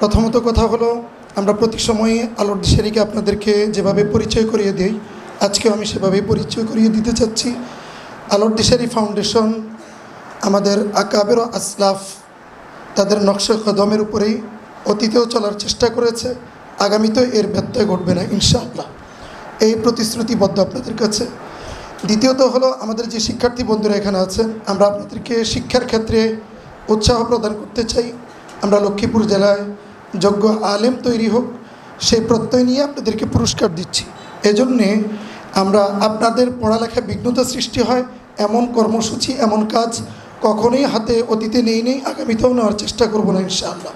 প্রথমত কথা হলো, আমরা প্রতি সময়ে আলোর দিশারিকে আপনাদেরকে যেভাবে পরিচয় করিয়ে দিই, আজকেও আমি সেভাবেই পরিচয় করিয়ে দিতে চাচ্ছি। আলোর দিশারি ফাউন্ডেশন আমাদের আকাবের আসলাফ, তাদের নকশা কদমের উপরেই অতীতেও চলার চেষ্টা করেছে, আগামীতেও এর ব্যত্যয় ঘটবে না, ইনশাআল্লাহ। এই প্রতিশ্রুতিবদ্ধ আপনাদের কাছে। দ্বিতীয়ত হলো, আমাদের যে শিক্ষার্থী বন্ধুরা এখানে আছেন আমরা আপনাদেরকে শিক্ষার ক্ষেত্রে উৎসাহ প্রদান করতে চাই। আমরা লক্ষ্মীপুর জেলায় যোগ্য আলেম তৈরি হোক সেই প্রত্যয় নিয়ে আপনাদেরকে পুরস্কার দিচ্ছি। এজন্যে আমরা আপনাদের পড়ালেখায় বিঘ্নতা সৃষ্টি হয়, এমন কর্মসূচি, এমন কাজ কখনোই হাতে অতীতে নেই নেই, আগামীতেও নেওয়ার চেষ্টা করব না ইনশাআল্লাহ।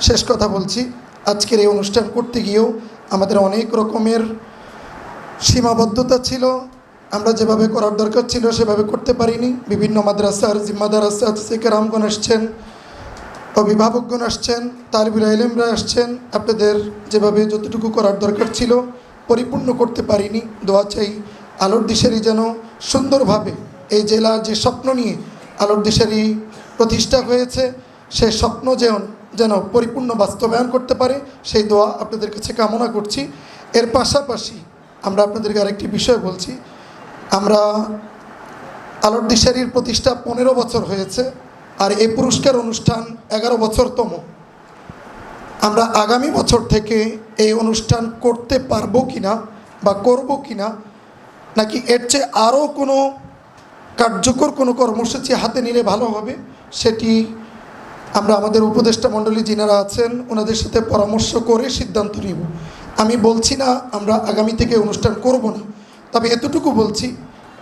শেষ কথা বলছি, আজকের এই অনুষ্ঠান করতে গিয়েও আমাদের অনেক রকমের সীমাবদ্ধতা ছিল, আমরা যেভাবে করার দরকার ছিল সেভাবে করতে পারিনি। বিভিন্ন মাদ্রাসার জিম্মাদার আসাদ রামগণ আসছেন অভিভাবকগণ আসছেন তালিবুল আলমরা আসছেন, আপনাদের যেভাবে যতটুকু করার দরকার ছিল পরিপূর্ণ করতে পারিনি। দোয়া চাই আলোর দিশারি যেন সুন্দরভাবে এই জেলার যে স্বপ্ন নিয়ে আলোর দিশারি প্রতিষ্ঠা হয়েছে সেই স্বপ্ন যেন যেন পরিপূর্ণ বাস্তবায়ন করতে পারে, সেই দোয়া আপনাদের কাছে কামনা করছি। এর পাশাপাশি আমরা আপনাদেরকে আরেকটি বিষয় বলছি। আমরা আলোর দিশারির প্রতিষ্ঠা পনেরো বছর হয়েছে। আর এই পুরস্কার অনুষ্ঠান এগারো বছরতম। আমরা আগামী বছর থেকে এই অনুষ্ঠান করতে পারব কিনা বা করব কিনা, নাকি এর চেয়ে আরও কোনো কার্যকর কোনো কর্মসূচি হাতে নিলে ভালো হবে, সেটি আমরা আমাদের উপদেষ্টা মণ্ডলী যিনারা আছেন, ওনাদের সাথে পরামর্শ করে সিদ্ধান্ত নিব। আমি বলছি না আমরা আগামী থেকে অনুষ্ঠান করব না, তবে এতটুকু বলছি,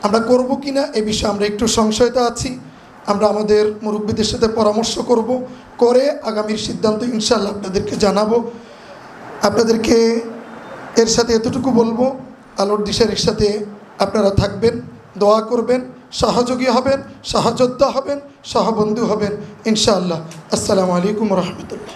আমরা করব কি না এ বিষয়ে আমরা একটু সংশয়তা আছি। আমরা আমাদের মুরব্বীদের সাথে পরামর্শ করব, করে আগামীর সিদ্ধান্ত ইনশাল্লাহ আপনাদেরকে জানাব। আপনাদেরকে এর সাথে এতটুকু বলব, আলোর দিশারির সাথে আপনারা থাকবেন, দোয়া করবেন, সহযোগী হবেন, সহযোদ্ধা হবেন, সহবন্ধু হবেন, ইনশাআল্লাহ। আসসালামু আলাইকুম রহমতুল্লাহ।